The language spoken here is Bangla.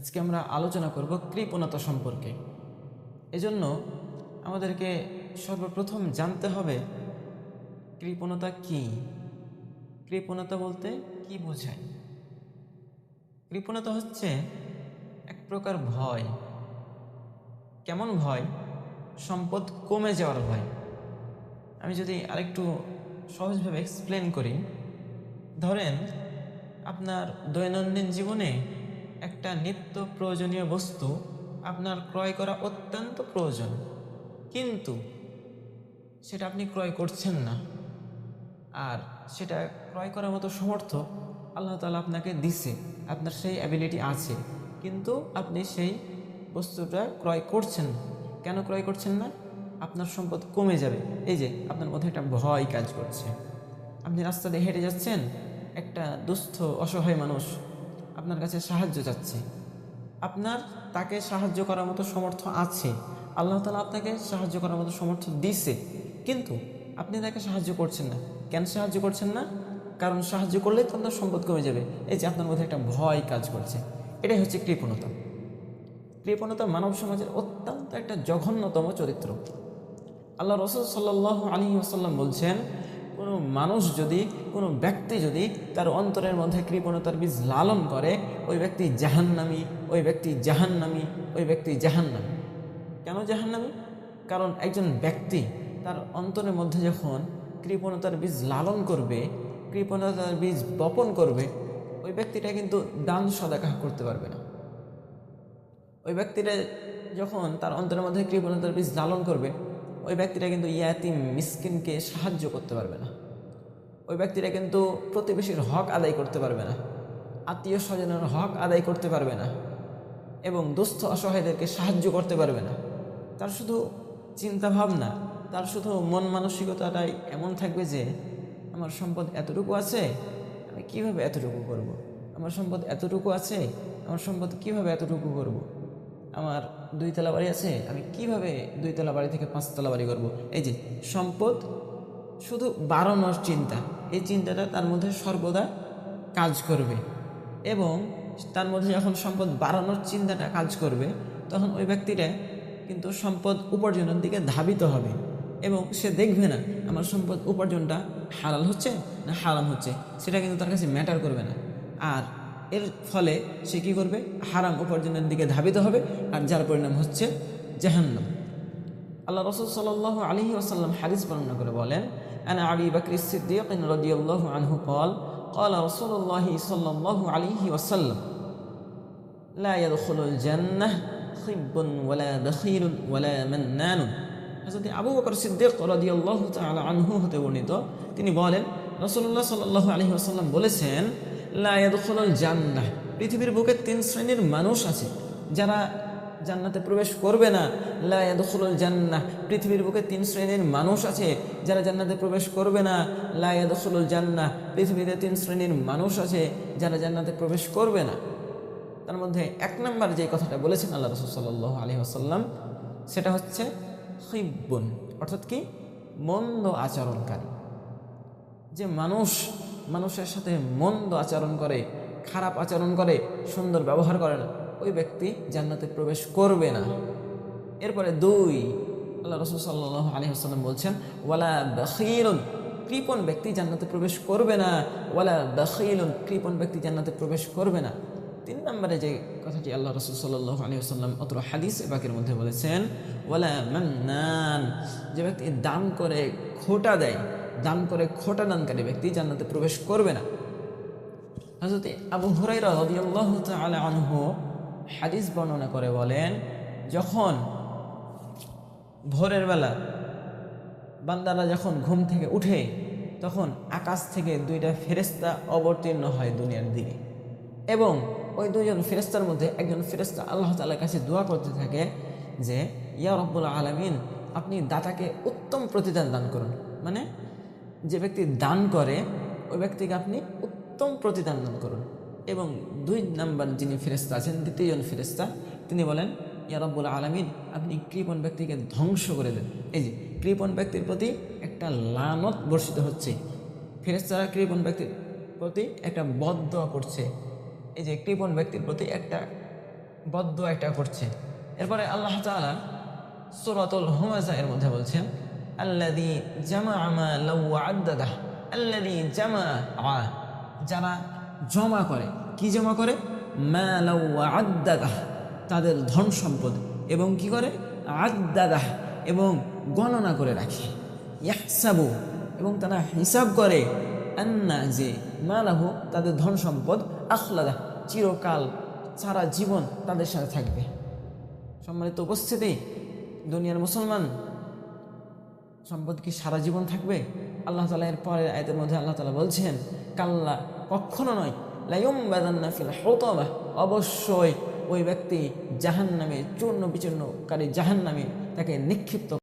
আজকে আমরা আলোচনা করব কৃপণতা সম্পর্কে। এজন্য আমাদেরকে সর্বপ্রথম জানতে হবে, কৃপণতা কি? কৃপণতা বলতে কি বোঝায়? কৃপণতা হচ্ছে এক প্রকার ভয়। কেমন ভয়? সম্পদ কমে যাওয়ার ভয়। আমি যদি আরেকটু সহজভাবে এক্সপ্লেন করি, ধরেন আপনার দৈনন্দিন জীবনে একটা নিত্য প্রয়োজনীয় বস্তু আপনার ক্রয় করা অত্যন্ত প্রয়োজন। কিন্তু সেটা আপনি ক্রয় করছেন না। আর সেটা ক্রয় করার মতো সমর্থ আল্লাহ তালা আপনাকে দিছে, আপনার সেই অ্যাবিলিটি আছে। কিন্তু আপনি সেই বস্তুটা ক্রয় করছেন কেন ক্রয় করছেন না? আপনার সম্পদ কমে যাবে। এই যে, আপনার মধ্যে একটা ভয় কাজ করছে। আপনি রাস্তা দিয়ে হেঁটে যাচ্ছেন, একটা দুস্থ, অসহায় মানুষ আপনার কাছে সাহায্য চাচ্ছে। আপনার তাকে সাহায্য করার মতো সমর্থ আছে। আল্লাহ তালা আপনাকে সাহায্য করার মতো সমর্থ দিছে। কিন্তু আপনি তাকে সাহায্য করছেন না। কেন সাহায্য করছেন না? কারণ সাহায্য করলেই তো আপনার সম্পদ কমে যাবে। এই যে আপনার মধ্যে একটা ভয় কাজ করছে। এটাই হচ্ছে কৃপণতা। কৃপণতা মানব সমাজের অত্যন্ত একটা জঘন্যতম চরিত্র। আল্লাহ রসুল সাল্লাহ আলী আসাল্লাম বলছেন কোনো মানুষ যদি, কোনো ব্যক্তি যদি তার অন্তরের মধ্যে কৃপণতার বীজ লালন করে, ওই ব্যক্তি জাহান্নামি, ওই ব্যক্তি জাহান্নামি, ওই ব্যক্তি জাহান্নামি। কেন জাহান্নামি? কারণ একজন ব্যক্তি তার অন্তরের মধ্যে যখন কৃপণতার বীজ লালন করবে, কৃপণতার বীজ বপন করবে, ওই ব্যক্তিটা কিন্তু দান সদাকাহ করতে পারবে না। ওই ব্যক্তিটা যখন তার অন্তরের মধ্যে কৃপণতার বীজ লালন করবে, ওই ব্যক্তিটা কিন্তু ইয়াতিম, মিসকিনকে সাহায্য করতে পারবে না। ওই ব্যক্তিরা কিন্তু প্রতিবেশীর হক আদায় করতে পারবে না আত্মীয় স্বজনের হক আদায় করতে পারবে না এবং দুস্থ অসহায়দেরকে সাহায্য করতে পারবে না তার শুধু চিন্তা ভাবনা তার শুধু মন মানসিকতাটাই এমন থাকবে যে, আমার সম্পদ এতটুকু আছে, আমি কীভাবে এতটুকু করব। আমার সম্পদ এতটুকু আছে, আমার সম্পদ কীভাবে এতটুকু করব। আমার দুইতলা বাড়ি আছে, আমি কীভাবে দুইতলা বাড়ি থেকে পাঁচতলা বাড়ি করব। এই যে, সম্পদ শুধু বাড়ানোর চিন্তা এই চিন্তাটা তার মধ্যে সর্বদা কাজ করবে। এবং তার মধ্যে যখন সম্পদ বাড়ানোর চিন্তাটা কাজ করবে, তখন ওই ব্যক্তিটা কিন্তু সম্পদ উপার্জনের দিকে ধাবিত হবে। এবং সে দেখবে না, আমার সম্পদ উপার্জনটা হালাল হচ্ছে না হারাম হচ্ছে, সেটা কিন্তু তার কাছে ম্যাটার করবে না। আর এর ফলে সে কী করবে? হারাম উপার্জনের দিকে ধাবিত হবে, আর যার পরিণাম হচ্ছে জাহান্নাম। আল্লাহ রসুল সাল আলী ওসাল্লাম হাদিস বর্ণনা করে বলেন أنا أبي بكر الصديق رضي الله عنه قال قال رسول الله صلى الله عليه وسلم لا يدخل الجنة خب ولا بخيل ولا منان হযরত আবু বকর সিদ্দিক রাদিয়াল্লাহু তাআলা আনহু হতে বর্ণিত তিনি বলেন রাসূলুল্লাহ সাল্লাল্লাহু আলাইহি ওয়াসাল্লাম বলেছেন লা ইয়াদখুলুল জান্নাহ পৃথিবীর বুকে তিন শ্রেণীর মানুষ আছে যারা জান্নাতে প্রবেশ করবে না। লা ইয়াদখুলুল জান্নাহ। পৃথিবীর বুকে তিন শ্রেণির মানুষ আছে, যারা জান্নাতে প্রবেশ করবে না। লা ইয়াদখুলুল জান্নাহ। পৃথিবীতে তিন শ্রেণির মানুষ আছে, যারা জান্নাতে প্রবেশ করবে না। তার মধ্যে এক নম্বর যে কথাটা বলেছেন আল্লাহ রসুল সাল্লাহ আলহি আসাল্লাম সেটা হচ্ছে হিব্বুন অর্থাৎ কি? মন্দ আচরণকারী। যে মানুষ মানুষের সাথে মন্দ আচরণ করে, খারাপ আচরণ করে, সুন্দর ব্যবহার করে না। ওই ব্যক্তি জান্নাতে প্রবেশ করবে না। এরপরে দুই, আল্লাহ রসুল সাল্লাহ আলী আসাল্লাম বলছেন, ওয়ালা বখিরুন কৃপণ ব্যক্তি জান্নাতে প্রবেশ করবে না। ওয়ালা বখিরুন কৃপণ ব্যক্তি জান্নাতে প্রবেশ করবে না। তিন নম্বরে যে কথাটি আল্লাহ রসুল সাল্লাহ আলী আসাল্লাম অত হাদিস বাকের মধ্যে বলেছেন, ওয়ালা মান্নান যে ব্যক্তি দান করে খোটা দেয়, দান করে খোটা দানকারী ব্যক্তি জান্নাতে প্রবেশ করবে না। হজরত আবু রাদিয়াল্লাহু তাআলা আনহু হাদিস বর্ণনা করে বলেন, যখন ভোরের বেলা বান্দারা যখন ঘুম থেকে উঠে, তখন আকাশ থেকে দুইটা ফেরেস্তা অবতীর্ণ হয় দুনিয়ার দিকে। এবং ওই দুজন ফেরেস্তার মধ্যে একজন ফেরেস্তা আল্লাহ তালার কাছে দোয়া করতে থাকে যে, ইয়া রব্বুল আলমিন, আপনি দাতাকে উত্তম প্রতিদান দান করুন। মানে যে ব্যক্তি দান করে, ওই ব্যক্তিকে আপনি উত্তম প্রতিদান দান করুন। এবং দুই নাম্বার যিনি ফেরেস্তা আছেন দ্বিতীয়জন ফেরেস্তা তিনি বলেন, ইয়া রব্বুল আলমিন, আপনি কৃপণ ব্যক্তিকে ধ্বংস করে দেন। এই যে, কৃপণ ব্যক্তির প্রতি একটা লানত বর্ষিত হচ্ছে। ফেরেস্তারা কৃপণ ব্যক্তির প্রতি একটা বদ্ধ করছে। এই যে, কৃপণ ব্যক্তির প্রতি একটা বদ্ধ একটা করছে। এরপরে আল্লাহ তাআলা সূরাতুল হুমাযা এর মধ্যে বলছেন, আল্লাযী জামাআ মালাউ ওয়া আদ্দাদাহ, আল্লাযী জামাআ যারা জমা করে। কি জমা করে? আদ্দাদাহ তাদের ধন সম্পদ। এবং কি করে? আদ্দাদাহ এবং গণনা করে রাখে। ইয়াহসাবু। এবং তারা হিসাব করে আন্না যে মালাহু তাদের ধন সম্পদ আখলাদা চিরকাল সারা জীবন তাদের সাথে থাকবে। সম্মানিত উপস্থিতি, দুনিয়ার মুসলমান সম্পদ কি সারা জীবন থাকবে? আল্লাহ তালা এর পরের আয়তের মধ্যে আল্লাহ তালা বলছেন, কাল্লা, কখনো নয়। লাইম বাদান্না হতবা অবশ্যই ওই ব্যক্তি জাহান নামে চূর্ণ বিচূর্ণকারী জাহান নামে তাকে নিক্ষিপ্ত